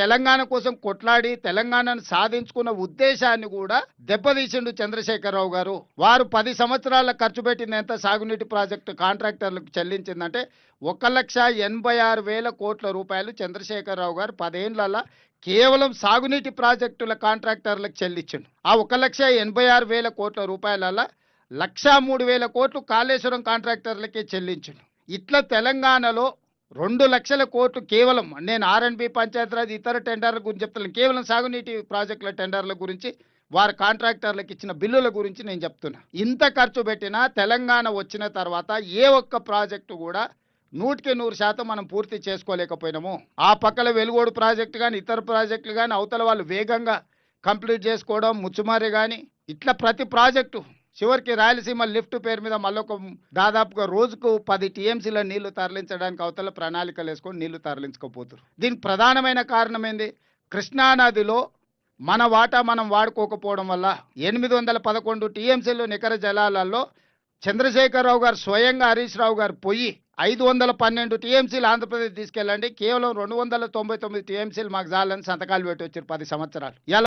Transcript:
తెలంగాణ కోసం కొట్లాడి తెలంగాణను సాధించుకున్న ఉద్దేశాన్ని కూడా దెబ్బతీసిండు చంద్రశేఖరరావు గారు. వారు పది సంవత్సరాల ఖర్చు పెట్టిన ఎంత సాగునీటి ప్రాజెక్టు కాంట్రాక్టర్లకు చెల్లించిందంటే ఒక లక్ష ఎనభై ఆరు వేల కోట్ల రూపాయలు చంద్రశేఖరరావు గారు పదేళ్ళలో కేవలం సాగునీటి ప్రాజెక్టుల కాంట్రాక్టర్లకు చెల్లించిండు. ఆ ఒక లక్ష ఎనభై ఆరు వేల కోట్ల రూపాయలలో లక్షా మూడు వేల కోట్లు కాళేశ్వరం కాంట్రాక్టర్లకే చెల్లించిండు. ఇట్లా తెలంగాణలో రెండు లక్షల కోట్లు కేవలం నేను ఆర్ఎన్బి పంచాయతీరాజ్ ఇతర టెండర్ల గురించి చెప్తున్నాను. కేవలం సాగునీటి ప్రాజెక్టుల టెండర్ల గురించి వారి కాంట్రాక్టర్లకు ఇచ్చిన బిల్లుల గురించి నేను చెప్తున్నా. ఇంత ఖర్చు పెట్టినా తెలంగాణ వచ్చిన తర్వాత ఏ ఒక్క ప్రాజెక్టు కూడా నూటికి నూరు శాతం మనం పూర్తి చేసుకోలేకపోయినాము. ఆ పక్కల వెలుగోడు ప్రాజెక్టు కానీ ఇతర ప్రాజెక్టులు కానీ అవతల వాళ్ళు వేగంగా కంప్లీట్ చేసుకోవడం ముచ్చుమారి కానీ ఇట్లా ప్రతి ప్రాజెక్టు చివరికి రాయలసీమ లిఫ్ట్ పేరు మీద మళ్ళొక దాదాపుగా రోజుకు పది టీఎంసీల నీళ్ళు తరలించడానికి అవతల ప్రణాళికలు వేసుకొని నీళ్ళు తరలించకపోతారు. దీనికి ప్రధానమైన కారణం ఏంది? కృష్ణానదిలో మన వాటా మనం వాడుకోకపోవడం వల్ల ఎనిమిది వందల పదకొండు టీఎంసీలు నికర జలాలలో చంద్రశేఖరరావు గారు స్వయంగా హరీష్ రావు గారు పోయి ఐదు వందల పన్నెండు టీఎంసీలు ఆంధ్రప్రదేశ్ తీసుకెళ్ళండి. కేవలం రెండు వందల తొంభై తొమ్మిది టీఎంసీలు మాకు చాలని సంతకాలు పెట్టి వచ్చారు పది సంవత్సరాలు. ఇలా